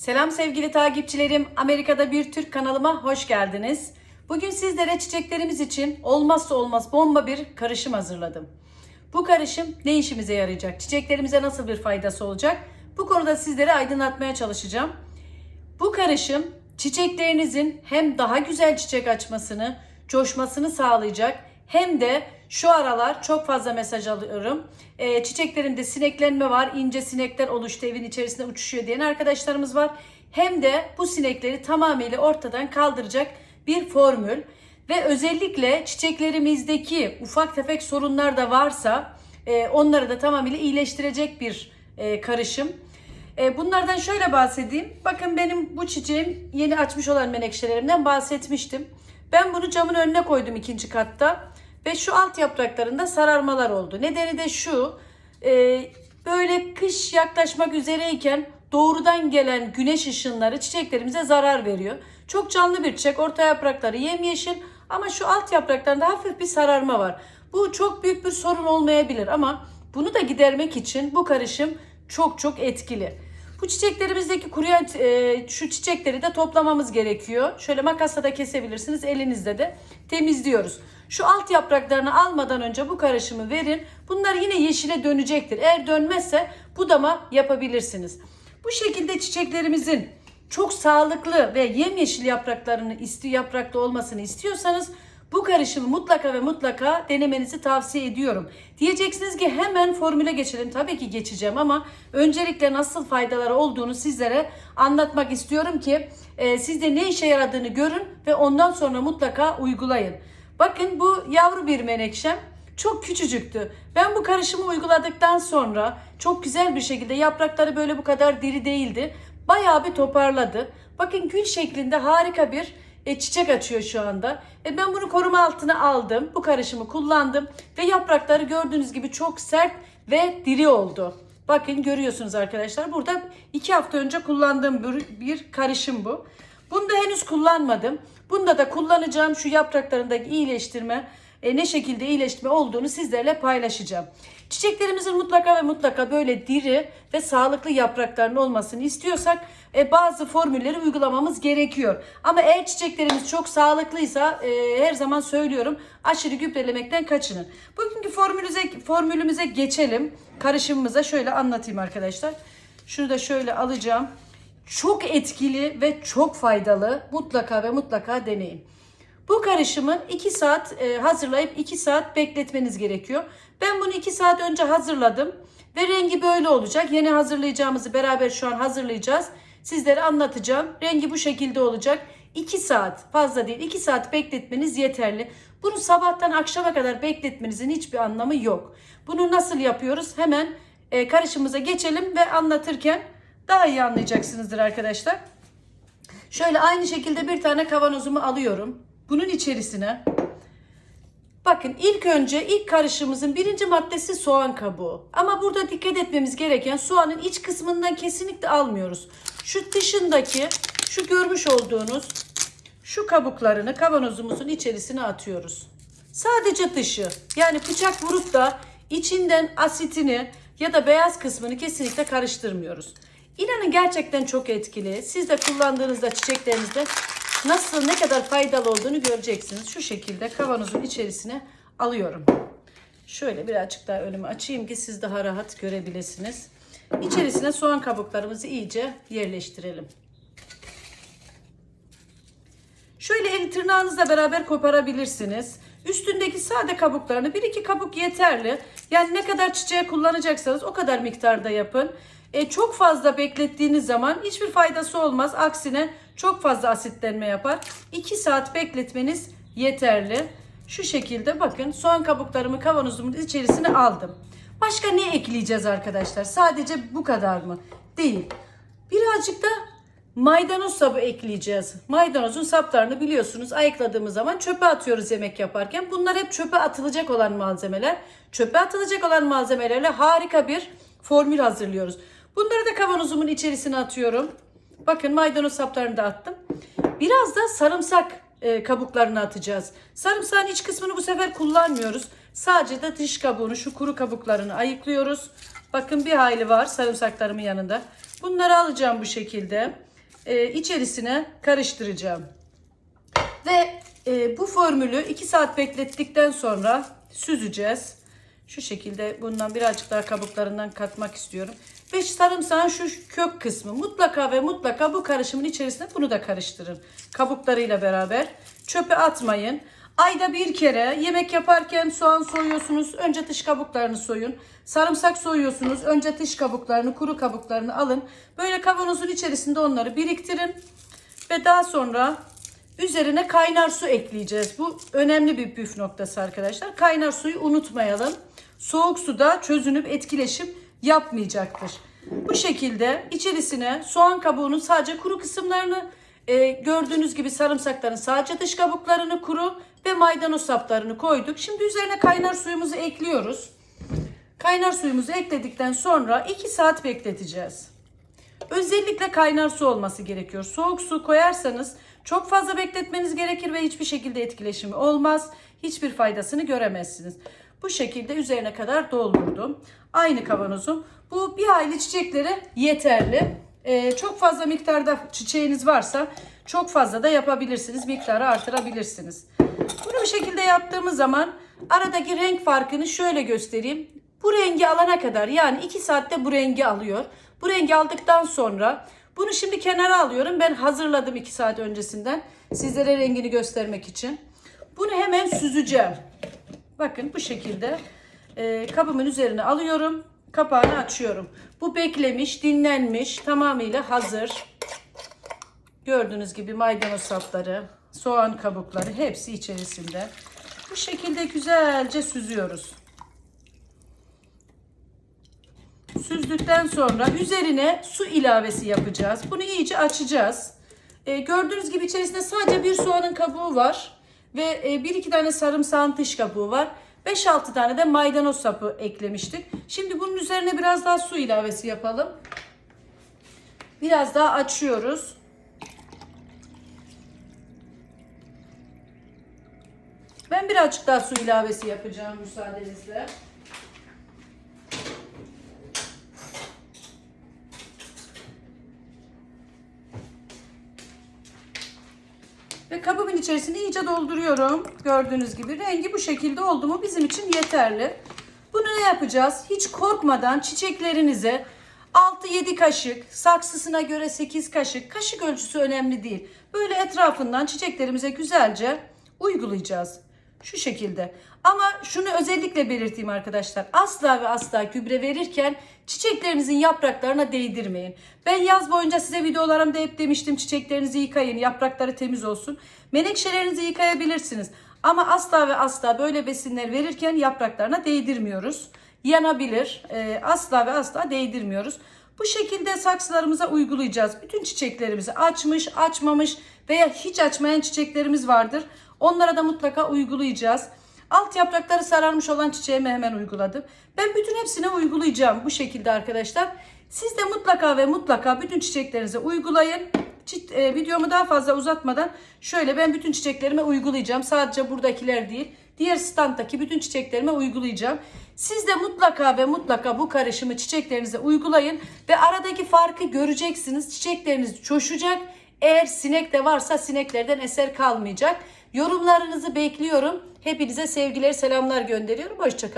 Selam sevgili takipçilerim. Amerika'da bir Türk kanalıma hoş geldiniz. Bugün sizlere çiçeklerimiz için olmazsa olmaz bomba bir karışım hazırladım. Bu karışım ne işimize yarayacak? Çiçeklerimize nasıl bir faydası olacak? Bu konuda sizlere aydınlatmaya çalışacağım. Bu karışım çiçeklerinizin hem daha güzel çiçek açmasını, coşmasını sağlayacak hem de şu aralar çok fazla mesaj alıyorum. Ee, çiçeklerimde sineklenme var, ince sinekler oluştu evin içerisinde uçuşuyor diyen arkadaşlarımız var. Hem de bu sinekleri tamamıyla ortadan kaldıracak bir formül ve özellikle çiçeklerimizdeki ufak tefek sorunlar da varsa e, onları da tamamıyla iyileştirecek bir e, karışım. E, Bunlardan şöyle bahsedeyim. Bakın benim bu çiçeğim yeni açmış olan menekşelerimden bahsetmiştim. Ben bunu camın önüne koydum ikinci katta. Ve şu alt yapraklarında sararmalar oldu. Nedeni de şu. e, böyle kış yaklaşmak üzereyken doğrudan gelen güneş ışınları çiçeklerimize zarar veriyor. Çok canlı bir çiçek. Orta yaprakları yemyeşil ama şu alt yapraklarında hafif bir sararma var. Bu çok büyük bir sorun olmayabilir ama bunu da gidermek için bu karışım çok çok etkili. Bu çiçeklerimizdeki kuruyan e, şu çiçekleri de toplamamız gerekiyor. Şöyle makasla da kesebilirsiniz. Elinizde de temizliyoruz. Şu alt yapraklarını almadan önce bu karışımı verin. Bunlar yine yeşile dönecektir. Eğer dönmezse budama yapabilirsiniz. Bu şekilde çiçeklerimizin çok sağlıklı ve yemyeşil yapraklarını isti yapraklı olmasını istiyorsanız bu karışımı mutlaka ve mutlaka denemenizi tavsiye ediyorum. Diyeceksiniz ki hemen formüle geçelim. Tabii ki geçeceğim ama öncelikle nasıl faydaları olduğunu sizlere anlatmak istiyorum ki e, siz de ne işe yaradığını görün ve ondan sonra mutlaka uygulayın. Bakın bu yavru bir menekşem çok küçücüktü. Ben bu karışımı uyguladıktan sonra çok güzel bir şekilde yaprakları böyle bu kadar diri değildi. Bayağı bir toparladı. Bakın gül şeklinde harika bir e, çiçek açıyor şu anda. E, ben bunu koruma altına aldım. Bu karışımı kullandım ve yaprakları gördüğünüz gibi çok sert ve diri oldu. Bakın görüyorsunuz arkadaşlar. Burada iki hafta önce kullandığım bir, bir karışım bu. Bunu da henüz kullanmadım. Bunda da kullanacağım şu yapraklarındaki iyileştirme e, ne şekilde iyileştirme olduğunu sizlerle paylaşacağım. Çiçeklerimizin mutlaka ve mutlaka böyle diri ve sağlıklı yapraklarının olmasını istiyorsak e, bazı formülleri uygulamamız gerekiyor. Ama eğer çiçeklerimiz çok sağlıklıysa e, her zaman söylüyorum aşırı gübrelemekten kaçının. Bugünkü formülümüze, formülümüze geçelim. Karışımımıza şöyle anlatayım arkadaşlar. Şunu da şöyle alacağım. Çok etkili ve çok faydalı. Mutlaka ve mutlaka deneyin. Bu karışımı 2 saat e, hazırlayıp 2 saat bekletmeniz gerekiyor. Ben bunu 2 saat önce hazırladım ve rengi böyle olacak. Yeni hazırlayacağımızı beraber şu an hazırlayacağız. Sizlere anlatacağım. Rengi bu şekilde olacak. 2 saat fazla değil 2 saat bekletmeniz yeterli. Bunu sabahtan akşama kadar bekletmenizin hiçbir anlamı yok. Bunu nasıl yapıyoruz? Hemen e, karışımıza geçelim ve anlatırken daha iyi anlayacaksınızdır arkadaşlar. Şöyle aynı şekilde bir tane kavanozumu alıyorum. Bunun içerisine bakın ilk önce ilk karışımımızın birinci maddesi soğan kabuğu. Ama burada dikkat etmemiz gereken soğanın iç kısmından kesinlikle almıyoruz. Şu dışındaki şu görmüş olduğunuz şu kabuklarını kavanozumuzun içerisine atıyoruz. Sadece dışı yani bıçak vurup da içinden asitini ya da beyaz kısmını kesinlikle karıştırmıyoruz. İnanın gerçekten çok etkili. Siz de kullandığınızda çiçeklerinizde nasıl ne kadar faydalı olduğunu göreceksiniz. Şu şekilde kavanozun içerisine alıyorum. Şöyle birazcık daha önümü açayım ki siz daha rahat görebilirsiniz. İçerisine soğan kabuklarımızı iyice yerleştirelim. Şöyle el tırnağınızla beraber koparabilirsiniz. Üstündeki sade kabuklarını bir iki kabuk yeterli. Yani ne kadar çiçeğe kullanacaksanız o kadar miktarda yapın. E, çok fazla beklettiğiniz zaman hiçbir faydası olmaz. Aksine çok fazla asitlenme yapar. 2 saat bekletmeniz yeterli. Şu şekilde bakın soğan kabuklarımı kavanozumun içerisine aldım. Başka ne ekleyeceğiz arkadaşlar? Sadece bu kadar mı? Değil. Birazcık da maydanoz sabı ekleyeceğiz. Maydanozun saplarını biliyorsunuz ayıkladığımız zaman çöpe atıyoruz yemek yaparken. Bunlar hep çöpe atılacak olan malzemeler. Çöpe atılacak olan malzemelerle harika bir formül hazırlıyoruz. Bunları da kavanozumun içerisine atıyorum. Bakın maydanoz saplarını da attım. Biraz da sarımsak e, kabuklarını atacağız. Sarımsağın iç kısmını bu sefer kullanmıyoruz. Sadece de dış kabuğunu, şu kuru kabuklarını ayıklıyoruz. Bakın bir hayli var sarımsaklarımın yanında. Bunları alacağım bu şekilde. e, içerisine karıştıracağım. Ve e, bu formülü 2 saat beklettikten sonra süzeceğiz. Şu şekilde bundan birazcık daha kabuklarından katmak istiyorum. Ve sarımsağın şu kök kısmı mutlaka ve mutlaka bu karışımın içerisine bunu da karıştırın. Kabuklarıyla beraber. Çöpe atmayın. Ayda bir kere yemek yaparken soğan soyuyorsunuz. Önce dış kabuklarını soyun. Sarımsak soyuyorsunuz. Önce dış kabuklarını, kuru kabuklarını alın. Böyle kavanozun içerisinde onları biriktirin. Ve daha sonra üzerine kaynar su ekleyeceğiz. Bu önemli bir püf noktası arkadaşlar. Kaynar suyu unutmayalım. Soğuk suda çözünüp etkileşim yapmayacaktır. Bu şekilde içerisine soğan kabuğunun sadece kuru kısımlarını e, gördüğünüz gibi sarımsakların sadece dış kabuklarını kuru ve maydanoz saplarını koyduk. Şimdi üzerine kaynar suyumuzu ekliyoruz. Kaynar suyumuzu ekledikten sonra 2 saat bekleteceğiz. Özellikle kaynar su olması gerekiyor. Soğuk su koyarsanız çok fazla bekletmeniz gerekir ve hiçbir şekilde etkileşimi olmaz. Hiçbir faydasını göremezsiniz. Bu şekilde üzerine kadar doldurdum. Aynı kavanozum. Bu bir aylık çiçeklere yeterli. Ee, çok fazla miktarda çiçeğiniz varsa çok fazla da yapabilirsiniz. Miktarı artırabilirsiniz. Bunu bu şekilde yaptığımız zaman aradaki renk farkını şöyle göstereyim. Bu rengi alana kadar yani 2 saatte bu rengi alıyor. Bu rengi aldıktan sonra bunu şimdi kenara alıyorum. Ben hazırladım 2 saat öncesinden. Sizlere rengini göstermek için. Bunu hemen süzeceğim. Bakın bu şekilde e, kabımın üzerine alıyorum. Kapağını açıyorum. Bu beklemiş, dinlenmiş, tamamıyla hazır. Gördüğünüz gibi maydanoz sapları, soğan kabukları hepsi içerisinde. Bu şekilde güzelce süzüyoruz. Süzdükten sonra üzerine su ilavesi yapacağız. Bunu iyice açacağız. Ee, gördüğünüz gibi içerisinde sadece bir soğanın kabuğu var. Ve e, bir iki tane sarımsağın dış kabuğu var. 5-6 tane de maydanoz sapı eklemiştik. Şimdi bunun üzerine biraz daha su ilavesi yapalım. Biraz daha açıyoruz. Ben birazcık daha su ilavesi yapacağım müsaadenizle. Ve kabımın içerisini iyice dolduruyorum. Gördüğünüz gibi rengi bu şekilde oldu mu bizim için yeterli. Bunu ne yapacağız? Hiç korkmadan çiçeklerinize 6-7 kaşık, saksısına göre 8 kaşık, kaşık ölçüsü önemli değil. Böyle etrafından çiçeklerimize güzelce uygulayacağız. Şu şekilde. Ama şunu özellikle belirteyim arkadaşlar. Asla ve asla gübre verirken çiçeklerinizin yapraklarına değdirmeyin. Ben yaz boyunca size videolarımda hep demiştim çiçeklerinizi yıkayın, yaprakları temiz olsun. Menekşelerinizi yıkayabilirsiniz. Ama asla ve asla böyle besinler verirken yapraklarına değdirmiyoruz. Yanabilir. Ee, asla ve asla değdirmiyoruz. Bu şekilde saksılarımıza uygulayacağız. Bütün çiçeklerimizi açmış, açmamış veya hiç açmayan çiçeklerimiz vardır. Onlara da mutlaka uygulayacağız. Alt yaprakları sararmış olan çiçeğime hemen uyguladım. Ben bütün hepsine uygulayacağım bu şekilde arkadaşlar. Siz de mutlaka ve mutlaka bütün çiçeklerinize uygulayın. Çit, e, videomu daha fazla uzatmadan şöyle ben bütün çiçeklerime uygulayacağım. Sadece buradakiler değil. Diğer standdaki bütün çiçeklerime uygulayacağım. Siz de mutlaka ve mutlaka bu karışımı çiçeklerinize uygulayın. Ve aradaki farkı göreceksiniz. Çiçekleriniz coşacak. Eğer sinek de varsa sineklerden eser kalmayacak. Yorumlarınızı bekliyorum. Hepinize sevgiler, selamlar gönderiyorum. Hoşçakalın.